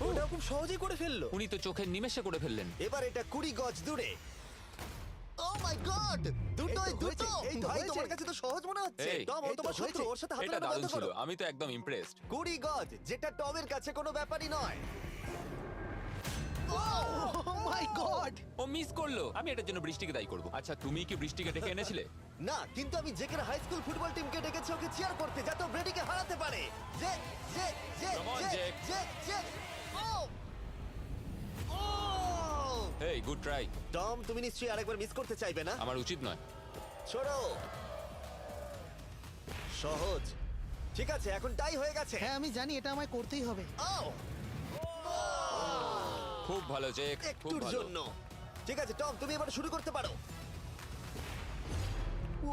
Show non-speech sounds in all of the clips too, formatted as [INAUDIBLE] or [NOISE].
ওটা খুব সহজেই করে ফেলল। উনি তো চোখের নিমেষে করে ফেললেন। এবার এটা কুড়ি গজ দূরে। Oh my God! দুটোই দুটো! এই তো ভাই তোমার কাছে তো সহজ মনে হচ্ছে। এই, টম ও এই তো তোমার শত্রু হয়েছে। ওর সাথে হাত এটা মেলানো দারুণ বন্ধ ছিল করো। আমি তো একদম ইমপ্রেসড কুড়ি গজ যেটা টমের কাছে কোনো ব্যাপারই নয়। ও মাই গড! ও মিস করল। আমি এটার জন্য বৃষ্টিকে দায়ী করব। আচ্ছা তুমি কি বৃষ্টিকে ডেকে [LAUGHS] এনেছিলে? না কিন্তু আমি জেকের হাই স্কুল ফুটবল টিমকে ডেকেছি ওকে চিয়ার করতে যাতে ও ব্রেডিকে হারাতে পারে। Come on, Jake. Oh good try Tom তুমি নিশ্চয়ই আরেকবার মিস করতে চাইবে না? আমার উচিত নয়। ছোড়ো সহজ। ঠিক আছে এখন টাই হয়ে গেছে। হ্যাঁ আমি জানি এটা আমায় করতেই হবে। ও খুব ভালো জেক খুব একটুর ভালো। জন্য। ঠিক আছে টম তুমি এবার শুরু করতে পারো। ও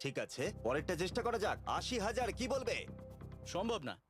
ঠিক আছে পরেরটা চেষ্টা করা যাক। আশি হাজার কি বলবে? সম্ভব না।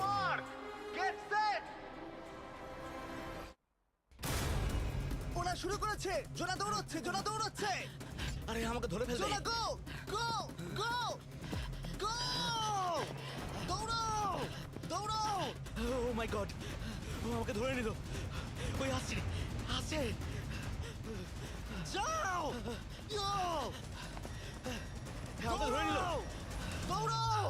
মার্ক গেট সেট ওরা শুরু করেছে। জোনা দৌড়চ্ছে জোনা দৌড়চ্ছে। আরে আমাকে ধরে ফেলবে। জোনা গো গো গো গো দৌড়াও দৌড়াও ও মাই গড ও আমাকে ধরে নিল। ওই আসছে আসছে। যাও! ইয়ো আমাকে ধরে নিল। দৌড়াও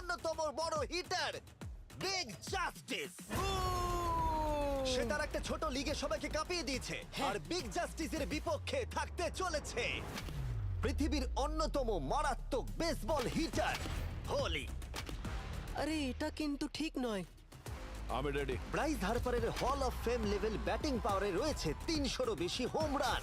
অন্যতম বড় হিটার বিগ জাস্টিস সে তার একটা ছোট লিগে সবাইকে কাঁপিয়ে দিয়েছে আর বিগ জাস্টিসের বিপক্ষে থাকতে চলেছে। পৃথিবীর অন্যতম মারাত্মক বেসবল হিটার হোলি আরে এটা কিন্তু ঠিক নয়। আমি রেডি ব্রাইস হার্পারের হল অফ ফেম লেভেল ব্যাটিং পাওয়ারে রয়েছে তিনশোরও বেশি হোম রান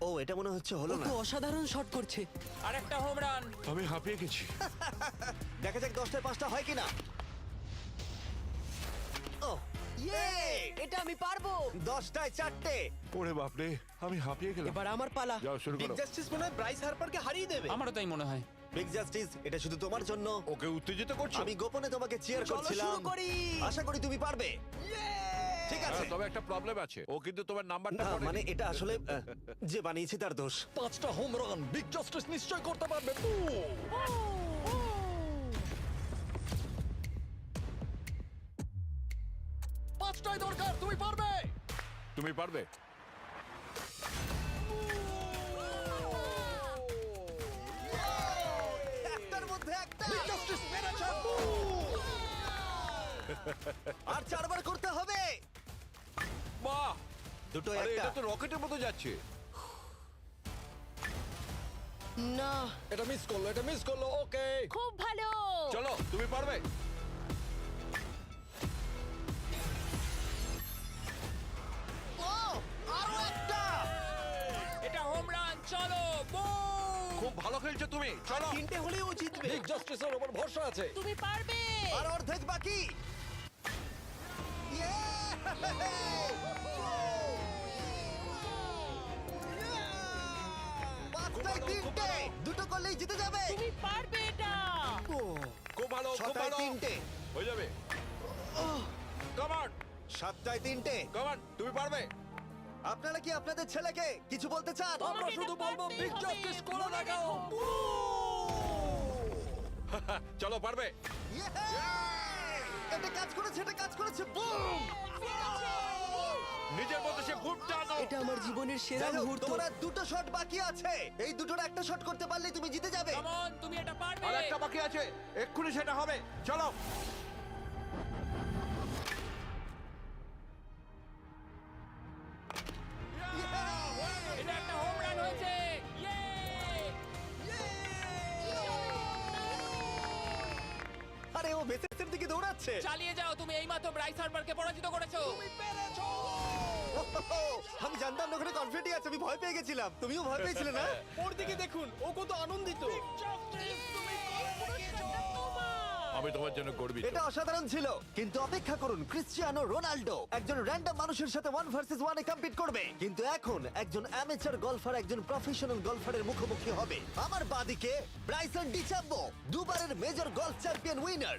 ও এটা মনে হচ্ছে ও হলো না। তো অসাধারণ শট করছে। আর একটা হোম রান আমি হাঁপিয়ে গেছি। [LAUGHS] দেখা যাক দশটায় পাঁচটা হয় কিনা। ও ইয়ে এটা আমি পারব। দশটায় চারটে। ওরে বাপরে আমি হাঁপিয়ে গেলাম। এবার আমার পালা। যাও শুরু বিগ করো। জাস্টিস মনে হয় ব্রাইস হারপারকে হারিয়ে দেবে। আমারও তাই মনে হয়। বিগ জাস্টিস এটা শুধু তোমার জন্য। ওকে উত্তেজিত করছ? আমি গোপনে তোমাকে চিয়ার চলো করছিলাম। শুরু করি। আশা করি তুমি পারবে। ঠিক আছে। হ্যাঁ, তবে একটা প্রবলেম আছে। ও কিন্তু তোমার নাম্বারটা না মানে এটা আসলে আহ, যে বানিয়েছে তার দোষ। পাঁচটা হোম রান বিগ জাস্টিস নিশ্চয় করতে পারবে। পাঁচটাই দরকার তুমি পারবে! তুমি পারবে। একটার মধ্যে একটা। আর চারবার করতে হবে। বাহ দুটো আরে একটা। এটা তো রকেটের মতো যাচ্ছে। না। এটা মিস করল এটা মিস করল ওকে। খুব ভালো। চলো তুমি পারবে? ও আরও একটা। এটা হোম রান চলো boom! খুব ভালো খেলছো তুমি চলো। তিনটে হলেই ও জিতবে। বিগ জাস্টিসের উপর ভরসা আছে। তুমি পারবে। আর অর্ধেক বাকি! পাঁচটায় তিনটে। দুটো করলেই জিতে যাবে। তুমি পারবে এটা। খুব ভালো খুব ছটায় ভালো। তিনটে। হয়ে যাবে। কমান সাতটায় তিনটে। কমান তুমি পারবে। আপনারা কি আপনাদের ছেলেকে কিছু বলতে চান? আমরা শুধু বলব বিগ জাস্টিস করে দেখাও। [LAUGHS] চলো পারবে। Yeah! এটা কাজ করেছে এটা কাজ করেছে বুম নিজের মতো সে খুব টানো এটা আমার জীবনের সেরা মুহূর্ত। তোমার আর দুটো শট বাকি আছে। এই দুটোর একটা শট করতে পারলে তুমি জিতে যাবে। Come তুমি এটা পারবে। আর একটা বাকি আছে। এক্ষুনি সেটা হবে। চলো। হারবারকে পরাজিত করেছ। [LAUGHS] আমি জানতাম না ওখানে কনফিডেন্ট আছে আমি ভয় পেয়ে গেছিলাম। তুমিও ভয় পেয়েছিলে না? [LAUGHS] ওর দিকে দেখুন ও কত আনন্দিত। আমি তোমার জন্য গর্বিত। এটা অসাধারণ ছিল কিন্তু অপেক্ষা করুন ক্রিশ্চিয়ানো রোনাল্ডো একজন র্যান্ডম মানুষের সাথে ওয়ান ভার্সেস ওয়ানে কম্পিট করবে। কিন্তু এখন একজন অ্যামেচার গলফার একজন প্রফেশনাল গলফারের মুখোমুখি হবে। আমার বাদিকে ব্রাইসন ডিচাম্বো দুবারের মেজর গলফ চ্যাম্পিয়ন উইনার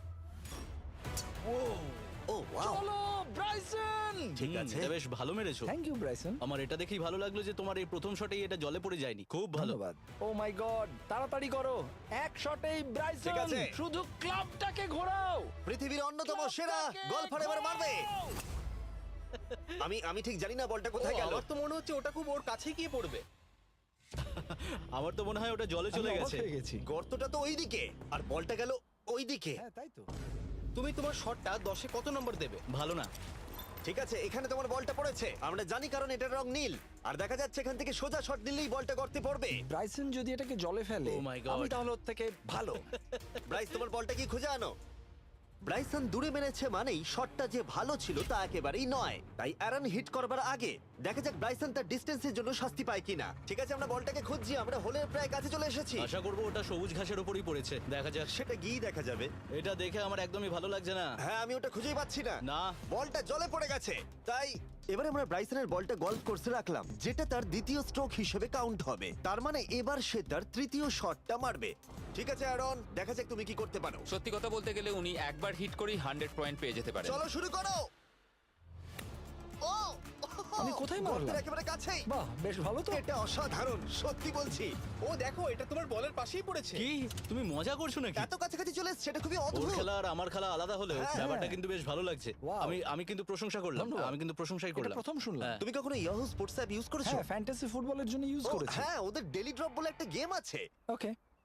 ও ও ওয়াও চলো ব্রাইসন! ঠিক আছে। এটা বেশ ভালো মেরেছো। Thank you Bryson. আমার এটা দেখেই ভালো লাগল যে তোমার এই প্রথম শটেই এটা জলে পড়ে যায়নি। খুব ভালো। ধন্যবাদ। ও মাই গড তাড়াতাড়ি করো। এক শটেই ব্রাইসন। ঠিক আছে। শুধু ক্লাবটাকে ঘোরাও। পৃথিবীর অন্যতম সেরা গলফার এবার মারবে। আমি আমি ঠিক জানি না বলটা কোথায় গেল। আমার তো মনে হচ্ছে ওটা খুব ওর কাছেই গিয়ে পড়বে। [LAUGHS] আমার তো মনে হয় ওটা জলে চলে আমি অবাক গেছে। হয়ে গেছি। গর্তটা তো ওইদিকে। আর বলটা গেল ওইদিকে। হ্যাঁ তাই তো। তুমি তোমার শটটা দশে কত নম্বর দেবে? ভালো না। ঠিক আছে এখানে তোমার বলটা পড়েছে। আমরা জানি কারণ এটার রং নীল। আর দেখা যাচ্ছে এখান থেকে সোজা শট দিলেই বলটা গর্তে পড়বে। ব্রাইসন যদি এটাকে জলে ফেলে Oh my God. আমি তাহলে ওর থেকে ভালো। [LAUGHS] ব্রাইস তোমার বলটা কি খুঁজে আনো? ব্রাইসন দূরে মেরেছে মানেই শটটা যে ভালো ছিল তা একেবারেই নয়। তাই অ্যারন হিট করবার আগে দেখা যাক ব্রাইসন তার ডিস্টেন্সের জন্য শাস্তি পায় কিনা। ঠিক আছে আমরা বলটাকে খুঁজছি আমরা হোলের প্রায় কাছে চলে এসেছি। আশা করব ওটা সবুজ ঘাসের উপরই পড়েছে দেখা যাক। সেটা গিয়ে দেখা যাবে। এটা দেখে আমার একদমই ভালো লাগছে না। হ্যাঁ আমি ওটা খুঁজেই পাচ্ছি না। না। বলটা জলে পড়ে গেছে। তাই এবার আমরা ব্রাইসনের বলটা গলফ কোর্সে রাখলাম যেটা তার দ্বিতীয় স্ট্রোক হিসেবে কাউন্ট হবে। তার মানে এবার সে তার তৃতীয় শটটা মারবে। ঠিক আছে অ্যারন দেখা যাক তুমি কি করতে পারো। সত্যি কথা বলতে গেলে উনি একবার হিট করেই হান্ড্রেড পয়েন্ট পেয়ে যেতে পারে চলো শুরু করো। ও আমি কোথায় মারলাম? গর্তের একেবারে কাছেই। বাহ বেশ ভালো তো। এটা অসাধারণ সত্যি বলছি। ও দেখো এটা তোমার বলের পাশেই পড়েছে। কি? তুমি মজা করছ নাকি? এত কাছাকাছি চলে এসছে এটা খুবই ওর অদ্ভুত। খেলা আর আমার খেলা আলাদা হলেও হ্যাঁ। ব্যাপারটা কিন্তু বেশ ভালো লাগছে। Wow. আমি আমি কিন্তু প্রশংসা করলাম। ধন্যবাদ। আমি কিন্তু প্রশংসাই এটা করলাম। প্রথম শুনলাম। হ্যাঁ। তুমি কখনো ইয়াহু স্পোর্টস অ্যাপ ইউজ করেছ? হ্যাঁ ফ্যান্টাসি ফুটবলের জন্য ইউজ ও, করেছি। হ্যাঁ ওদের ডেলি ড্রপ বলে একটা গেম আছে। ওকে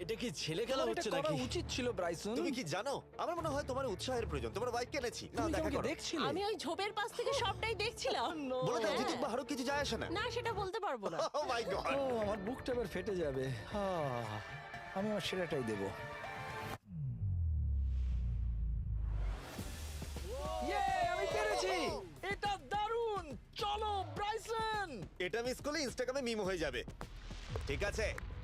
এটা কি ছেলে খেলা এটা করা নাকি? উচিত ছিল ব্রাইসন। তুমি কি জানো? আমার মনে হয় তোমার উৎসাহের প্রয়োজন। তোমার বাইক কিনেছি। না তুমি কি দেখা আমাকে করো। দেখছিলে? আমি ওই ঝোপের পাশ থেকে সবটাই দেখছিলাম। [LAUGHS] বলে দাও হ্যাঁ। জিতুক বা হারুক কিছু যায় আসে না। না সেটা বলতে পারব না। ও মাই গড ও আমার বুকটা এবার ফেটে যাবে। আহ, আমি আমার সেরাটাই দেব। আমি পেরেছি এটা দারুণ! চলো ব্রাইসন! এটা মিস করলে ইনস্টাগ্রামে মিম হয়ে যাবে। ঠিক আছে।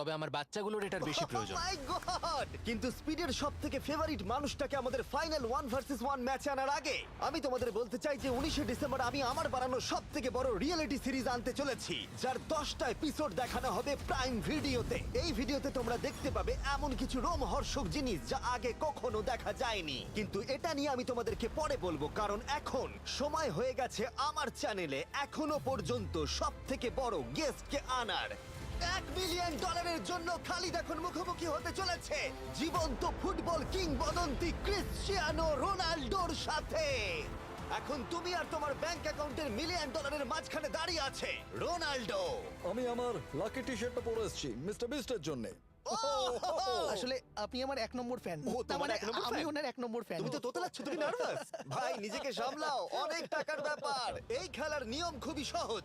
তবে আমার বাচ্চাগুলোর এটার বেশি প্রয়োজন। Oh my God! কিন্তু স্পিডের সব থেকে ফেভারিট মানুষটাকে আমাদের ফাইনাল ওয়ান ভার্সেস ওয়ান ম্যাচে আনার আগে আমি তোমাদের বলতে চাই যে উনিশে ডিসেম্বর আমি আমার বানানো সব থেকে বড় রিয়েলিটি সিরিজ আনতে চলেছি যার দশটা এপিসোড দেখানো হবে প্রাইম ভিডিওতে। এই ভিডিওতে তোমরা দেখতে পাবে এমন কিছু রোমহর্ষক জিনিস যা আগে কখনো দেখা যায়নি। কিন্তু এটা নিয়ে আমি তোমাদেরকে পরে বলব কারণ এখন সময় হয়ে গেছে আমার চ্যানেলে এখনও পর্যন্ত সব থেকে বড় গেস্টকে আনার। এক মিলিয়ন ডলারের জন্য খালিদ এখন মুখোমুখি হতে চলেছে। জীবন্ত ফুটবল কিংবদন্তি ক্রিশ্চিয়ানো রোনাল্ডোর সাথে। এখন তুমি আর তোমার ব্যাংক অ্যাকাউন্টের মিলিয়ন ডলারের মাঝখানে দাঁড়িয়ে আছে। রোনাল্ডো। আমি আমার লাকি টি শার্টটা পরে এসেছি মিস্টার বিস্টের জন্য। [LAUGHS] আসলে আপনি আমার এক নম্বর ফ্যান ও, তোমার এক নম্বর আমি fan? ওনার এক নম্বর ফ্যান তুমি তো তোতলাচ্ছ তুমি নার্ভাস ভাই নিজেকে সামলাও অনেক টাকার ব্যাপার। এই খেলার নিয়ম খুবই সহজ।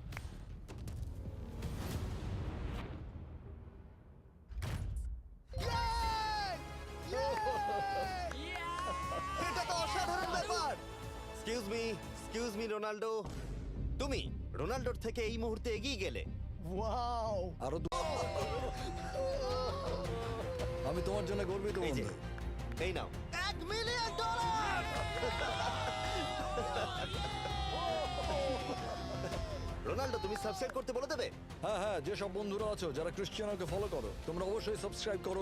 রোনাল্ডো তুমি রোনাল্ডোর থেকে এই মুহূর্তে এগিয়ে গেলে। ওয়াও! আরও দু- আমি তোমার জন্য গর্বিত এই যে বন্ধু। এই নাও। এক মিলিয়ন ডলার! রোনাল্ডো তুমি সাবস্ক্রাইব করতে বলে দেবে? হ্যাঁ হ্যাঁ যেসব বন্ধুরা আছো যারা ক্রিশ্চিয়ানোকে ফলো করো তোমরা অবশ্যই সাবস্ক্রাইব করো।